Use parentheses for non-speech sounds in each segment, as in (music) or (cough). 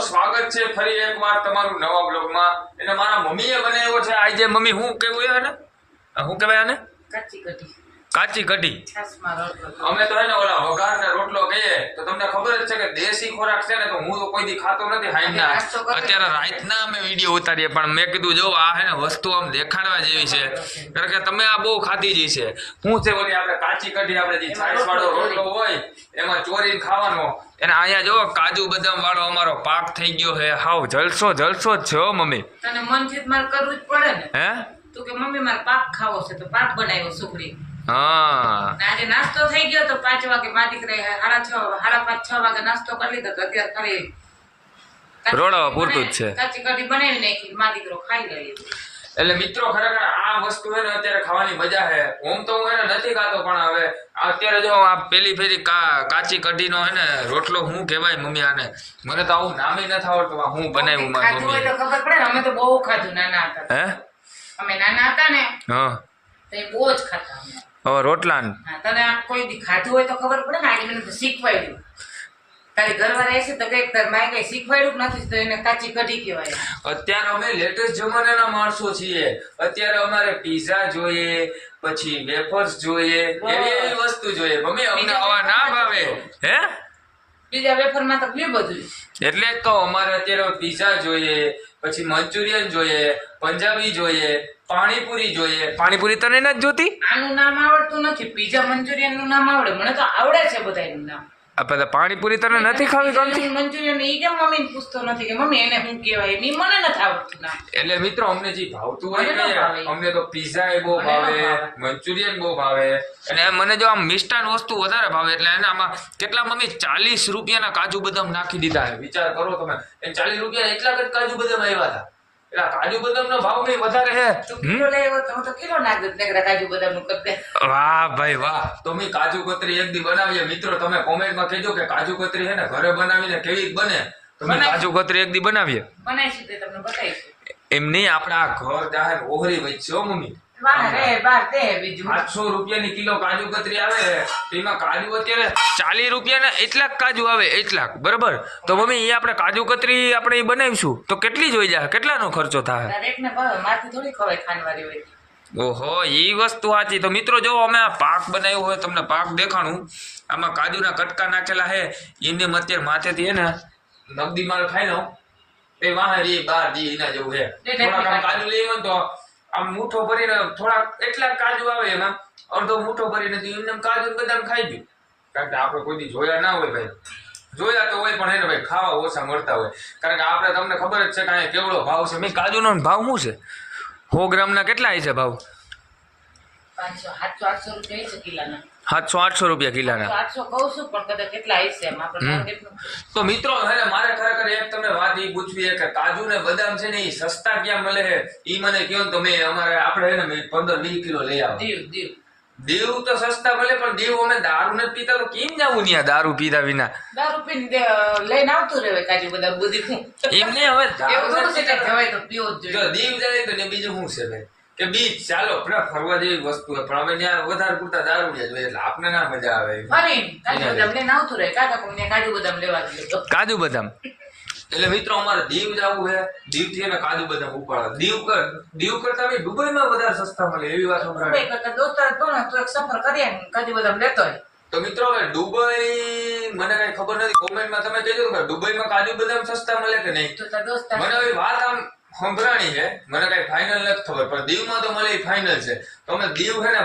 સ્વાગત છે ફરી એકવાર તમારું નવા બ્લોગમાં એટલે મારા મમ્મીએ બનાવ્યો છે. આજે મમ્મી હું કેવું એ ને શું કહેવાય આને? કચ્ચી કઢી. કાચી કઢી. અમે તો હે ને ઓલા વઘાર ને રોટલો કહીએ તો તમને ખબર જ છે કે દેશી ખોરાક છે ને તો હું તો કોઈ દી ખાતો નથી હાઈના. અત્યારે રાતના અમે વીડિયો ઉતારીએ પણ મેં કીધું જો આ હે ને વસ્તુ આમ દેખાડવા જેવી છે કારણ કે તમે આ બહુ ખાધી જ છે હું છે ઓલી આપણે કાચી કઢી આપણે જે છાશ વાળો રોટલો હોય એમાં ચોરીને ખાવાનો. અને અહીંયા જો કાજુ બદામ વાળો અમારો પાક થઈ ગયો હે હાવ જલસો જલસો જ છે હો મમ્મી. તને મન તો કરવું જ પડે ને. હે? તું કે મમ્મી માર પાક ખાવો છે તો પાક બનાવ્યો સુખડી. હા. આજે નાસ્તો થઈ ગયો તો પાંચ વાગે મારી દીકરી સાડા છ સાડા પાંચ છ વાગે નાસ્તો કરી લીધો તો અત્યારે ખરી રોડવા પૂરતું જ છે. કાચી કઢી બનાવી નાખી દીકરો ખાઈ લે એટલે મિત્રો ખરેખર આ વસ્તુ હે ને અત્યારે ખાવાની મજા હે ઓમ તો હું એને નથી ખાતો પણ હવે અત્યારે જો આ પેલી ફેરી કાચી કઢીનો હે ને રોટલો હું કહેવાય મમ્મી આને. મને તો આવું નામે નથી આવડતું હું બનાવ્યું મારી મમ્મી તો ખબર પડે ને અમે તો બહુ ખાધું નાના હતા. હે? અમે નાના હતા ને હા. તો બહુ જ ખાતા અમે. હવે રોટલા તને આ કોઈ ખાધું હોય તો ખબર પડે ને? આજે મને શીખવાડ્યું. તારી ઘરવાળા હશે તો કંઈક તાર માએ કઈ શીખવાડ્યું નથી તો એને કાચી કઢી કહેવાય. અત્યારે અમે લેટેસ્ટ જમાનાના માણસો છીએ. અત્યારે અમારે પીઝા જોઈએ પછી વેફર્સ જોઈએ એવી એવી વસ્તુ જોઈએ. મમ્મી અમને આવા ના ભાવે. હે? બીજા વેફરમાં તો ઘણું બધું એટલે તો અમારે અત્યારે પીઝા જોઈએ પછી મંચુરિયન જોઈએ પંજાબી જોઈએ પાણીપુરી જોઈએ. પાણીપુરી તને નથી જોતી? આનું નામ આવડતું નથી. પીઝા મંચુરિયનનું નામ આવડે. મને તો આવડે છે બધાનું નામ. પેલા પાણીપુરી તને નથી ખાવી ગમતી? મંચુરિયન ઈ કેમ મમ્મી પૂછતો નથી કે મમ્મી એને હું કહેવાય? ઈ મને નથી આવડતું એટલે મિત્રો અમને જે ભાવતું હોય ને અમને તો પીઝા એ બહુ ભાવે. મંચુરિયન બહુ ભાવે. અને મને જો આમ મિષ્ટાન વસ્તુ વધારે ભાવે એટલે એને આમાં કેટલા મમ્મી ચાલીસ રૂપિયાના કાજુ બદામ નાખી દીધા વિચાર કરો તમે. એ ચાલીસ રૂપિયા એટલા જ કાજુ બદામ આવ્યા હતા. કાજુ ભાવ કઈ વધારે છે. કિલો લઈ તો તો કિલો નાખ દઉં નકરા કાજુ બદામનું કરતે વાહ ભાઈ વાહ. તો મેં કાજુ કતરી એક દી બનાવીએ. મિત્રો તમે કોમેન્ટમાં કહેજો કે કાજુ કતરી છે ને ઘરે બનાવીને કેવી બને. તમે કાજુ કતરી એક દી બનાવીએ. બનાવીશું તે તમને બતાવીશું. એમ નહીં આપણા ઘર જાહેર ઓહરી વચ્ચે મમ્મી. કિલો કાજુ કતરી આવે. એમાં કાજુ અત્યારે ચાલીસ રૂપિયાના એટલા કાજુ આવે એટલા બરાબર? તો મમ્મી એ આપણે કાજુ કતરી આપણે ઈ બનાવીશું. તો કેટલી જોઈ જાય? કેટલાનો ખર્ચો થાય? ઓહો એ વસ્તુ સાચી. તો મિત્રો જો અમે આ પાક બનાવ્યો હોય તમને પાક દેખાણું. આમાં કાજુના કટકા નાખેલા હે એને અત્યારે માથેથી હે ને નગદી માલ ખાઈ લો એ વાહ રે બાર દી એના જેવું હે કાજુ લઈ તો આમ મૂઠો ભરીને થોડાક એટલા કાજુ આવે એમાં, અડધો મૂઠો ભરીને એમને એમ કાજુ બદામ ખાઈ ગયું કારણ કે આપણે કોઈ જોયા ના હોય ભાઈ. જોયા તો હોય પણ એને ભાઈ ખાવા ઓછા મળતા હોય. કારણ કે આપણે તમને ખબર જ છે કે અહીંયા કેવડો ભાવ છે. મેં કાજુનો ભાવ શું છે? સો ગ્રામના કેટલા છે ભાવ? સાતસો આઠસો રૂપિયા કિલાના. તો મિત્રો હે મારે ખરેખર એક તમે વાત એ પૂછવી કે કાજુ ને બદામ છે ને એ સસ્તા ક્યાં મળે છે? એ મને કહો ને તો મેં અમારે આપણે ને પંદર વીસ કિલો લઈ આવો. દીવ દીવ. દેવ તો સસ્તા મળે પણ દીવ અમે દારૂ નથી પીતા તો કેમ જવું ત્યાં દારૂ પીધા વિના? દારૂ પીને લઈને આવતું રહેવાય કાજુ બધા બધી. એમ એમને હવે એવું થોડું છે કે જવાય તો પીવો જ જોઈએ. દીવ જાય તો ને બીજું શું છે ભાઈ? કે બીચ ચાલો આપણે ફરવા જેવી વસ્તુ પણ અમે ત્યાં વધારે પૂરતા દારૂ લે જોઈએ એટલે આપને ના મજા આવે કાજુ બદામ આવતું રહે. કાકા કોઈને કાજુ બદામ લેવા દીધો કાજુ બદામ. એટલે મિત્રો અમારે દીવ જવું છે. દીવથી અમે કાજુ બદામ ઉપાડવા. દીવ કર દીવ કરતા દુબઈ માં વધારે સસ્તા મળે એવી વાત સંભળાય. દુબઈ કરતા દોસ્તાર તો ને તો એક સફર કરીએ કાજુ બદામ લેતો હોય. તો મિત્રો હવે દુબઈ મને કઈ ખબર નથી કોમેન્ટમાં તમે કહેજો કે દુબઈમાં કાજુ બદામ સસ્તા મળે કે નહીં? તો મને વાત આમ સંભળાણી છે. મને કઈ ફાઇનલ નથી ખબર, પણ દીવમાં તો મને ફાઇનલ છે. તો અમે દીવ છે ને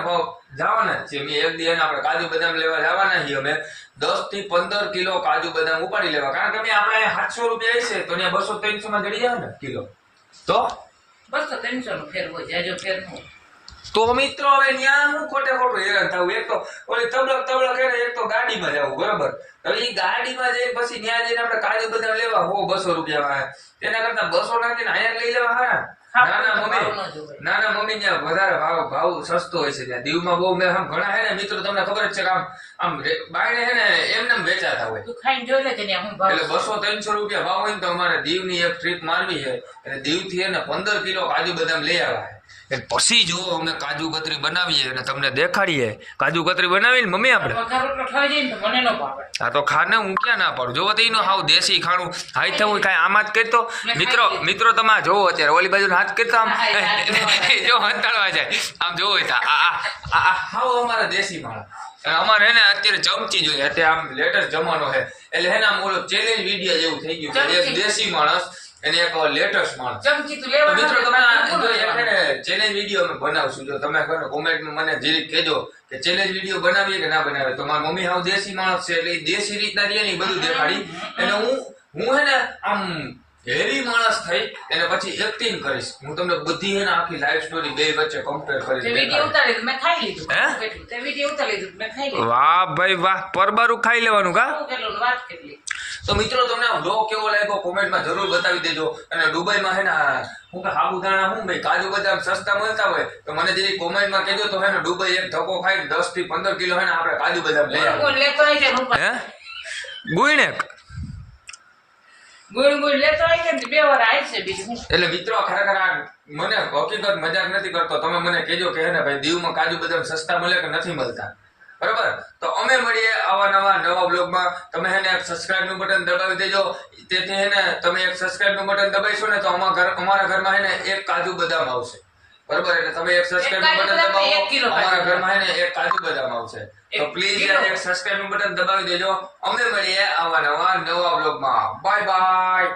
જવાના જ છીએ. મેં એક દી આપણે કાજુ બદામ લેવા જવાના છીએ અમે. દસથી પંદર કિલો કાજુ બદામ ઉપાડી લેવા. કારણ કે અમે આપણે સાતસો રૂપિયા છે, તો ત્યાં બસો ત્રણસો માં જડી જાય ને કિલો. તો? બસો ત્રણસો નો ફેર હોય જાજો ફેર નો. તો મિત્રો હવે ન્યા હું ખોટે ખોટું હેરાન થવું એક તો ઓલી તબલક તબલક એને એક તો ગાડીમાં જવું બરાબર? હવે એ ગાડીમાં જઈ પછી ન્યા જઈને આપણે કાજુ બધા લેવા હો બસો રૂપિયા તેના કરતા બસો નાખીને અહીંયા લઈ લેવા હારા? હા, ના ના ભાવ મમ્મી ન જોવાય. ના ના મમ્મી ત્યાં વધારે ભાવ ભાવ સસ્તો હોય છે ત્યાં. દીવમાં બહુ મેં આમ ઘણા હે ને મિત્રો તમને ખબર જ છે કે આમ આમ બાયણે હે ને એમને વેચાતા હોય. તું ખાઈને જોઈ લે કે હું ભાવ એટલે બસો ત્રણસો રૂપિયા ભાવ હોય ને તો અમારે દીવની એક ટ્રીપ મારવી છે. એટલે દીવથી એને પંદર કિલો કાજુ બદામ લઈ આવ્યા અને પછી જો અમે કાજુ કતરી બનાવીએ અને તમને દેખાડીએ કાજુ કતરી બનાવીને મમ્મી આપણે? ને તો તો ખાને હું ક્યાં ના પાડું? જોવો તો એનું હાવ દેશી ખાણું. હાઈ થવું કાંઈ આમાં જ કરતો? મિત્રો મિત્રો તમે આ જોવો અત્યારે ઓલી બાજુ હાથ કરતા આમ? હા, હા. (laughs) જો હંતાળવા જાય. આમ જોવો તો હાવ અમારા દેશી માળા. અમારે એને અત્યારે ચમચી જોઈએ અત્યારે આમ લેટેસ્ટ જમાનો છે. એટલે એના ને ચેલેન્જ વીડિયો જેવું થઈ ગયું. દેશી માણસ અને એક લેટેસ્ટ માણસ ચમચી લેવા મિત્રો તમે ચેલેન્જ વીડિયો અમે બનાવશું જો તમે કહો કોમેન્ટમાં મને જીરીક કહેજો કે ચેલેન્જ વીડિયો બનાવીએ કે ના બનાવીએ. તો મારી મમ્મી હાવ દેશી માણસ છે એટલે દેશી રીતના રહે ને બધું દેખાડી. એટલે હું હું હે ને આમ હેવી માણસ થઈ અને પછી એક્ટિંગ કરીશ. હું તમને બધી હે ને આખી લાઈફ સ્ટોરી બે વચ્ચે કમ્પેર કરી વીડિયો ઉતારી લીધું, મેં ખાઈ લીધું. હે? તે વીડિયો ઉતારી લીધું, મેં ખાઈ લીધું. વાહ ભાઈ વાહ. પરબારું ખાઈ લેવાનું કા? કેટલું વાત કેટલી. તો મિત્રો તમને બ્લોગ કેવો લાગ્યો? કોમેન્ટમાં જરૂર બતાવી દેજો. અને દુબઈમાં હે ને હું કે સાબુદાણા હું ભાઈ કાજુ બદામ સસ્તા મળતા હોય તો મને જે કોમેન્ટમાં કહેજો તો હે ને દુબઈ એક ધક્કો ખાઈ દસથી પંદર કિલો હે ને આપણે કાજુ બદામ લઈ ગુણ લેતો આવી જાય, હું? હે ગુઈનેક ગુણ ગુણ લેતો આવી જાય ને બે વાર આવશે બીજું શું? એટલે મિત્રો ખરેખર આ મને હકીકત મજાક નથી કરતો. તમે મને કેજો કે હે ને ભાઈ દીવમાં કાજુ બદામ સસ્તા મળે કે નથી મળતા? બરાબર? તો અમે મળીએ આવા નવા નવા બ્લોગમાં. તમે હે ને સબસ્ક્રાઇબનું બટન દબાવી દેજો. તેથી હે ને તમે એક સબસ્ક્રાઇબનું બટન દબાવીશો ને તો અમારા ઘર અમારા ઘરમાં હે ને એક કાજુ બદામ આવશે. બરાબર? એટલે તમે એક સબસ્ક્રાઇબનું બટન દબાવો. અમારા ઘરમાં હે ને એક કાજુ બદામ આવશે. તો પ્લીઝ એક સબસ્ક્રાઇબનું બટન દબાવી દેજો. અમે મળીએ આવા નવા નવા બ્લોગમાં. Bye bye